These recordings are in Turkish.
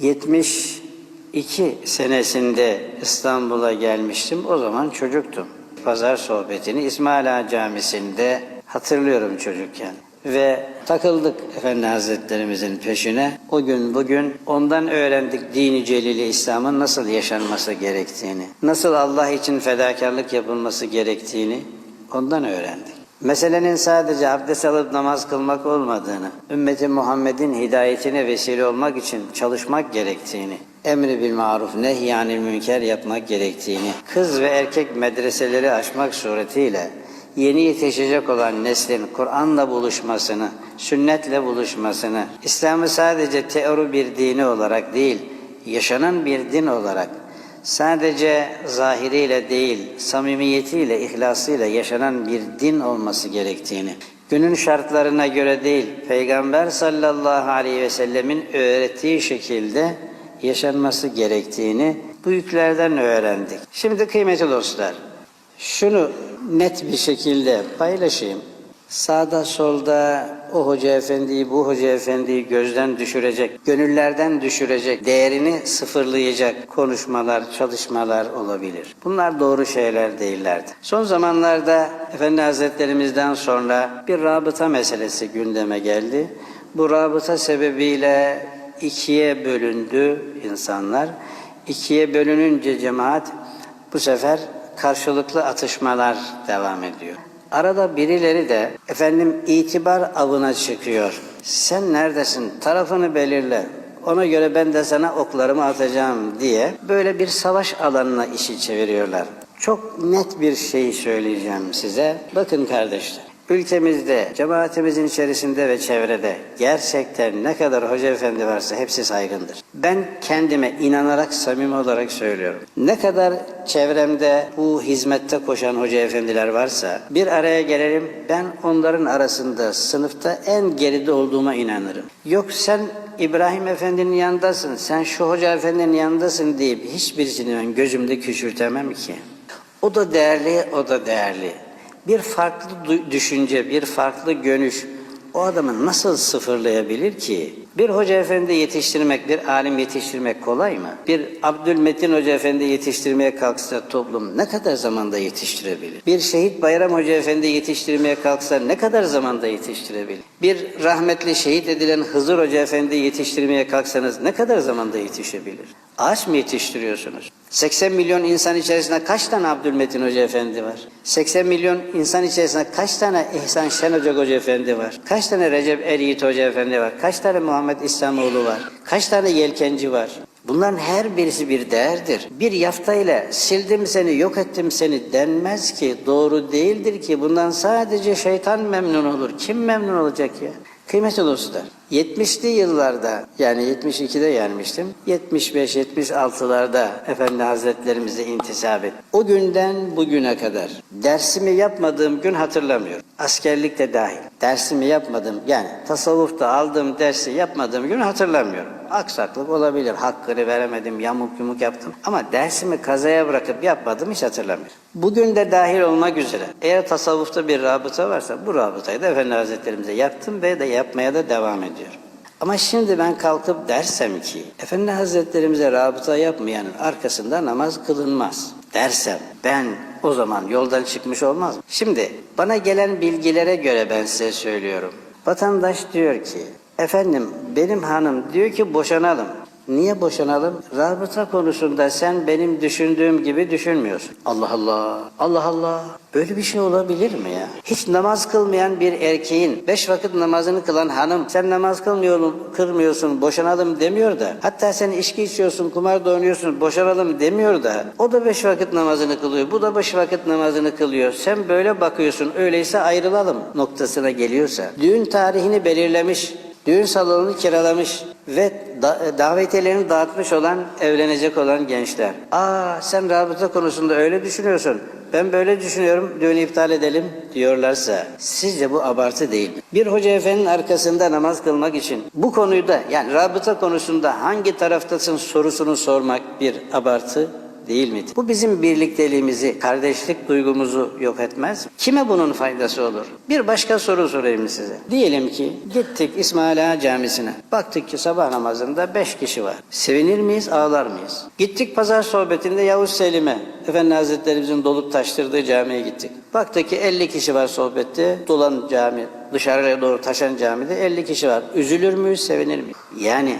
72 senesinde İstanbul'a gelmiştim. O zaman çocuktum. Pazar sohbetini İsmail Ağa Camisi'nde hatırlıyorum çocukken. Ve takıldık Efendi Hazretlerimizin peşine. O gün bugün ondan öğrendik dini celili İslam'ın nasıl yaşanması gerektiğini, nasıl Allah için fedakarlık yapılması gerektiğini ondan öğrendik. Meselenin sadece abdest alıp namaz kılmak olmadığını, ümmeti Muhammed'in hidayetine vesile olmak için çalışmak gerektiğini, emri bil maruf nehyanil münker yapmak gerektiğini, kız ve erkek medreseleri açmak suretiyle yeni yetişecek olan neslin Kur'an'la buluşmasını, sünnetle buluşmasını, İslam'ı sadece teori bir dini olarak değil, yaşanan bir din olarak sadece zahiriyle değil, samimiyetiyle, ihlasıyla yaşanan bir din olması gerektiğini, günün şartlarına göre değil, Peygamber sallallahu aleyhi ve sellemin öğrettiği şekilde yaşanması gerektiğini büyüklerden öğrendik. Şimdi kıymetli dostlar, şunu net bir şekilde paylaşayım. Sağda solda o hoca efendiyi bu hoca efendiyi gözden düşürecek, gönüllerden düşürecek, değerini sıfırlayacak konuşmalar, çalışmalar olabilir. Bunlar doğru şeyler değillerdi. Son zamanlarda Efendi Hazretlerimizden sonra bir rabıta meselesi gündeme geldi. Bu rabıta sebebiyle ikiye bölündü insanlar. İkiye bölününce cemaat bu sefer karşılıklı atışmalar devam ediyor. Arada birileri de efendim itibar avına çıkıyor. Sen neredesin? Tarafını belirle. Ona göre ben de sana oklarımı atacağım diye böyle bir savaş alanına işi çeviriyorlar. Çok net bir şey söyleyeceğim size. Bakın kardeşler. Ülkemizde, cemaatimizin içerisinde ve çevrede gerçekten ne kadar hoca efendi varsa hepsi saygındır. Ben kendime inanarak, samimi olarak söylüyorum. Ne kadar çevremde bu hizmette koşan hoca efendiler varsa bir araya gelelim ben onların arasında sınıfta en geride olduğuma inanırım. Yok sen İbrahim Efendi'nin yanındasın, sen şu hoca efendinin yanındasın deyip hiçbirisini ben gözümde küçültemem ki. O da değerli, o da değerli bir farklı düşünce, bir farklı görüş o adamı nasıl sıfırlayabilir ki? Bir hoca efendi yetiştirmek, bir alim yetiştirmek kolay mı? Bir Abdülmetin Hoca Efendi yetiştirmeye kalksa toplum ne kadar zamanda yetiştirebilir? Bir Şehit Bayram Hoca Efendi yetiştirmeye kalksa ne kadar zamanda yetiştirebilir? Bir rahmetli şehit edilen Hızır Hoca Efendi yetiştirmeye kalksanız ne kadar zamanda yetişebilir? Ağaç mı yetiştiriyorsunuz? 80 milyon insan içerisinde kaç tane Abdülmetin Hoca Efendi var? 80 milyon insan içerisinde kaç tane İhsan Şen Hoca Hoca Efendi var? Kaç tane Recep Er Yiğit Hoca Efendi var? Kaç tane Muhammed İslamoğlu var? Kaç tane yelkenci var? Bunların her birisi bir değerdir. Bir yaftayla sildim seni, yok ettim seni denmez ki, doğru değildir ki. Bundan sadece şeytan memnun olur. Kim memnun olacak ya? Kıymetli dostlar, 70'li yıllarda yani 72'de gelmiştim. 75-76'larda Efendi Hazretlerimize intisap et. O günden bugüne kadar dersimi yapmadığım gün hatırlamıyorum. Askerlikte dahil. Dersimi yapmadım yani tasavvufta aldığım dersi yapmadığım gün hatırlamıyorum. Aksaklık olabilir. Hakkını veremedim, yamuk yumuk yaptım. Ama dersimi kazaya bırakıp yapmadım hiç hatırlamıyorum. Bugün de dahil olmak üzere eğer tasavvufta bir rabıta varsa bu rabıtayı da Efendi Hazretlerimize yaptım ve de yapmaya da devam ediyorum. Ama şimdi ben kalkıp dersem ki Efendi Hazretlerimize rabıta yapmayanın arkasında namaz kılınmaz dersem ben o zaman yoldan çıkmış olmaz mı? Şimdi bana gelen bilgilere göre ben size söylüyorum. Vatandaş diyor ki efendim benim hanım diyor ki boşanalım. Niye boşanalım? Rabıta konusunda sen benim düşündüğüm gibi düşünmüyorsun. Allah Allah. Allah Allah. Böyle bir şey olabilir mi ya? Hiç namaz kılmayan bir erkeğin beş vakit namazını kılan hanım sen namaz kılmıyorsun, kılmıyorsun boşanalım demiyor da hatta sen içki içiyorsun, kumar da oynuyorsun boşanalım demiyor da o da beş vakit namazını kılıyor, bu da beş vakit namazını kılıyor. Sen böyle bakıyorsun öyleyse ayrılalım noktasına geliyorsa düğün tarihini belirlemiş, düğün salonunu kiralamış ve da, davetiyelerini dağıtmış olan, evlenecek olan gençler. Aa sen rabıta konusunda öyle düşünüyorsun. Ben böyle düşünüyorum, düğünü iptal edelim diyorlarsa sizce bu abartı değil mi? Bir hoca efendinin arkasında namaz kılmak için bu konuyu da yani rabıta konusunda hangi taraftasın sorusunu sormak bir abartı Değil mi? Bu bizim birlikteliğimizi, kardeşlik duygumuzu yok etmez. Kime bunun faydası olur? Bir başka soru sorayım size. Diyelim ki gittik İsmail Ağa Camisi'ne. Baktık ki sabah namazında beş kişi var. Sevinir miyiz, ağlar mıyız? Gittik pazar sohbetinde Yavuz Selim'e, Efendi Hazretlerimizin dolup taştırdığı camiye gittik. Baktık ki 50 kişi var sohbette, dolan cami, dışarıya doğru taşan camide 50 kişi var. Üzülür müyüz, sevinir miyiz? Yani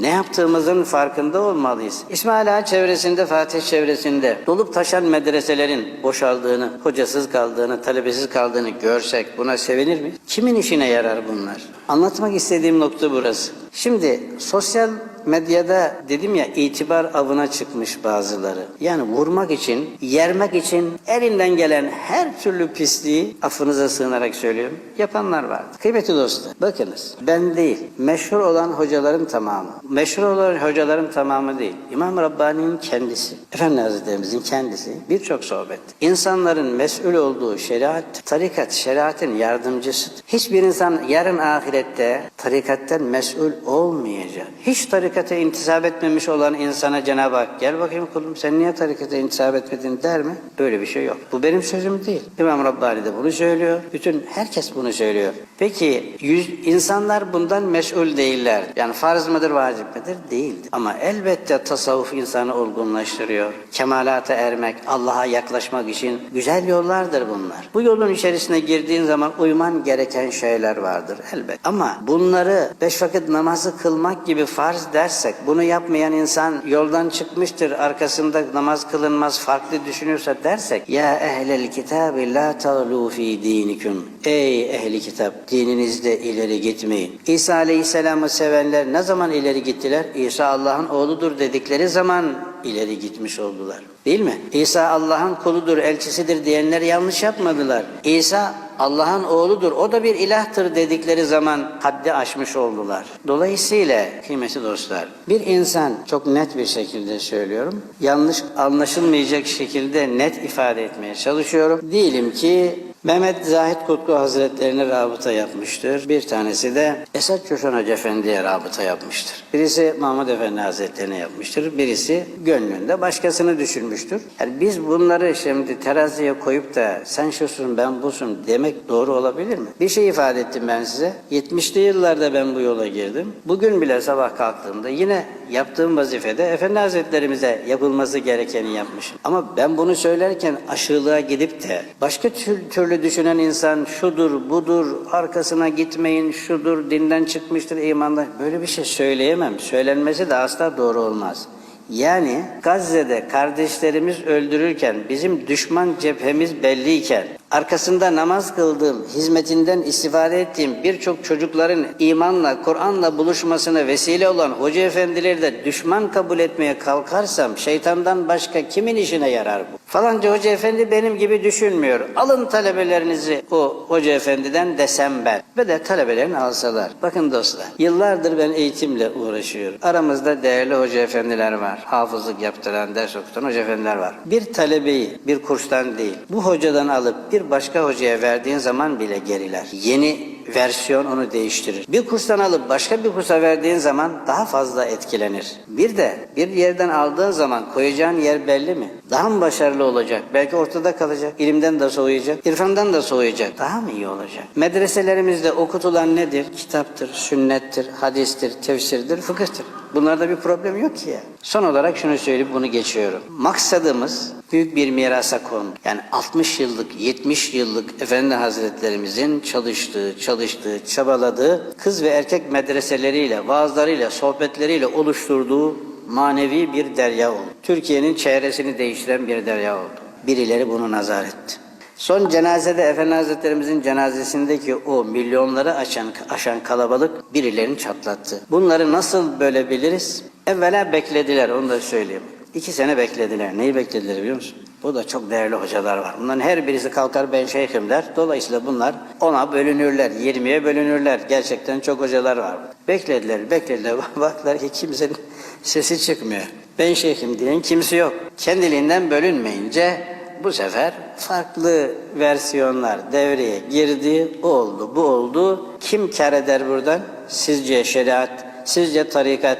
ne yaptığımızın farkında olmalıyız. İsmail Ağa çevresinde, Fatih çevresinde dolup taşan medreselerin boşaldığını, hocasız kaldığını, talebesiz kaldığını görsek buna sevinir mi? Kimin işine yarar bunlar? Anlatmak istediğim nokta burası. Şimdi sosyal medyada dedim ya itibar avına çıkmış bazıları. Yani vurmak için, yermek için elinden gelen her türlü pisliği affınıza sığınarak söylüyorum. Yapanlar var. Kıymetli dostlar bakınız ben değil meşhur olan hocaların tamamı. Meşhur olan hocaların tamamı değil. İmam Rabbani'nin kendisi. Efendi Hazretlerimizin kendisi birçok sohbet. İnsanların mesul olduğu şeriat, tarikat şeriatın yardımcısıdır. Hiçbir insan yarın ahirette tarikatten mesul olmayacak. Hiç tarikata intisap etmemiş olan insana Cenab-ı Hak gel bakayım kulum sen niye tarikata intisap etmedin der mi? Böyle bir şey yok. Bu benim sözüm değil. İmam Rabbani de bunu söylüyor. Bütün herkes bunu söylüyor. Peki yüz, insanlar bundan mesul değiller. Yani farz mıdır vacip midir? Değildir. Ama elbette tasavvuf insanı olgunlaştırıyor. Kemalata ermek, Allah'a yaklaşmak için güzel yollardır bunlar. Bu yolun içerisine girdiğin zaman uyman gereken şeyler vardır elbet. Ama bunları beş vakit namazı kılmak gibi farz dersek, bunu yapmayan insan yoldan çıkmıştır, arkasında namaz kılınmaz, farklı düşünürse dersek, ya ehlel kitabi la tağlu fi dinikum. Ey ehli kitap, dininizde ileri gitmeyin. İsa Aleyhisselam'ı sevenler ne zaman ileri gittiler? İsa Allah'ın oğludur dedikleri zaman ileri gitmiş oldular. Değil mi? İsa Allah'ın kuludur, elçisidir diyenler yanlış yapmadılar. İsa Allah'ın oğludur, o da bir ilahtır dedikleri zaman haddi aşmış oldular. Dolayısıyla kıymetli dostlar, bir insan çok net bir şekilde söylüyorum, yanlış anlaşılmayacak şekilde net ifade etmeye çalışıyorum. Diyelim ki Mehmet Zahid Kutlu Hazretlerine rabıta yapmıştır. Bir tanesi de Esat Coşan Hoca Efendi'ye rabıta yapmıştır. Birisi Mahmud Efendi Hazretlerine yapmıştır. Birisi gönlünde başkasını düşünmüştür. Yani biz bunları şimdi teraziye koyup da sen şusun ben busun demek doğru olabilir mi? Bir şey ifade ettim ben size. 70'li yıllarda ben bu yola girdim. Bugün bile sabah kalktığımda yine yaptığım vazifede Efendi Hazretlerimize yapılması gerekeni yapmışım. Ama ben bunu söylerken aşırılığa gidip de başka tür- türlü düşünen insan şudur budur arkasına gitmeyin şudur dinden çıkmıştır imandan böyle bir şey söyleyemem. Söylenmesi de asla doğru olmaz. Yani Gazze'de kardeşlerimiz öldürürken bizim düşman cephemiz belliyken arkasında namaz kıldığım, hizmetinden istifade ettiğim birçok çocukların imanla, Kur'an'la buluşmasına vesile olan hoca efendileri de düşman kabul etmeye kalkarsam şeytandan başka kimin işine yarar bu? Falanca hoca efendi benim gibi düşünmüyor. Alın talebelerinizi o hoca efendiden desem ben. Ve de talebelerini alsalar. Bakın dostlar, yıllardır ben eğitimle uğraşıyorum. Aramızda değerli hoca efendiler var. Hafızlık yaptıran, ders okutan hoca efendiler var. Bir talebeyi bir kurstan değil, bu hocadan alıp bir başka hocaya verdiğin zaman bile geriler. Yeni versiyon onu değiştirir. Bir kurstan alıp başka bir kursa verdiğin zaman daha fazla etkilenir. Bir de bir yerden aldığın zaman koyacağın yer belli mi? Daha mı başarılı olacak? Belki ortada kalacak. İlimden de soğuyacak, irfandan da soğuyacak. Daha mı iyi olacak? Medreselerimizde okutulan nedir? Kitaptır, sünnettir, hadistir, tefsirdir, fıkıhtır. Bunlarda bir problem yok ki. Son olarak şunu söyleyip bunu geçiyorum. Maksadımız büyük bir mirasa konu. Yani 60 yıllık, 70 yıllık Efendi Hazretlerimizin çalıştığı, çalıştığı, çabaladığı kız ve erkek medreseleriyle, vaazlarıyla, sohbetleriyle oluşturduğu manevi bir derya oldu. Türkiye'nin çevresini değiştiren bir derya oldu. Birileri bunu nazar etti. Son cenazede Efendi Hazretlerimizin cenazesindeki o milyonları aşan, aşan kalabalık birilerini çatlattı. Bunları nasıl bölebiliriz? Evvela beklediler onu da söyleyeyim. İki sene beklediler. Neyi beklediler biliyor musun? Bu da çok değerli hocalar var. Bunların her birisi kalkar ben şeyhim der. Dolayısıyla bunlar ona bölünürler, yirmiye bölünürler. Gerçekten çok hocalar var. Beklediler, beklediler. Baktılar ki kimsenin sesi çıkmıyor. Ben şeyhim diyen kimse yok. Kendiliğinden bölünmeyince bu sefer farklı versiyonlar devreye girdi. O oldu, bu oldu. Kim kar eder buradan? Sizce şeriat, sizce tarikat,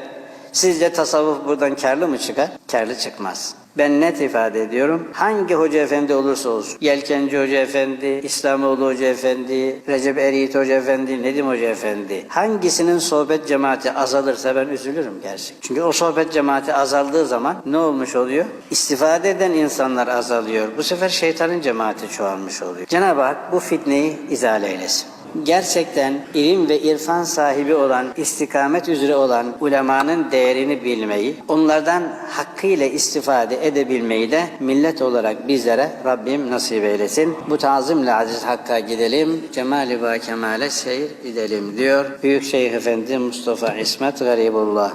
sizce tasavvuf buradan karlı mı çıkar? Karlı çıkmaz. Ben net ifade ediyorum. Hangi hoca efendi olursa olsun. Yelkenci Hoca Efendi, İslamoğlu Hoca Efendi, Recep Eriyit Hoca Efendi, Nedim Hoca Efendi. Hangisinin sohbet cemaati azalırsa ben üzülürüm gerçekten. Çünkü o sohbet cemaati azaldığı zaman ne olmuş oluyor? İstifade eden insanlar azalıyor. Bu sefer şeytanın cemaati çoğalmış oluyor. Cenab-ı Hak bu fitneyi izale eylesin gerçekten ilim ve irfan sahibi olan, istikamet üzere olan ulemanın değerini bilmeyi, onlardan hakkıyla istifade edebilmeyi de millet olarak bizlere Rabbim nasip eylesin. Bu tazimle aziz Hakk'a gidelim, cemali ve kemale seyir edelim diyor. Büyük Şeyh Efendi Mustafa İsmet Garibullah.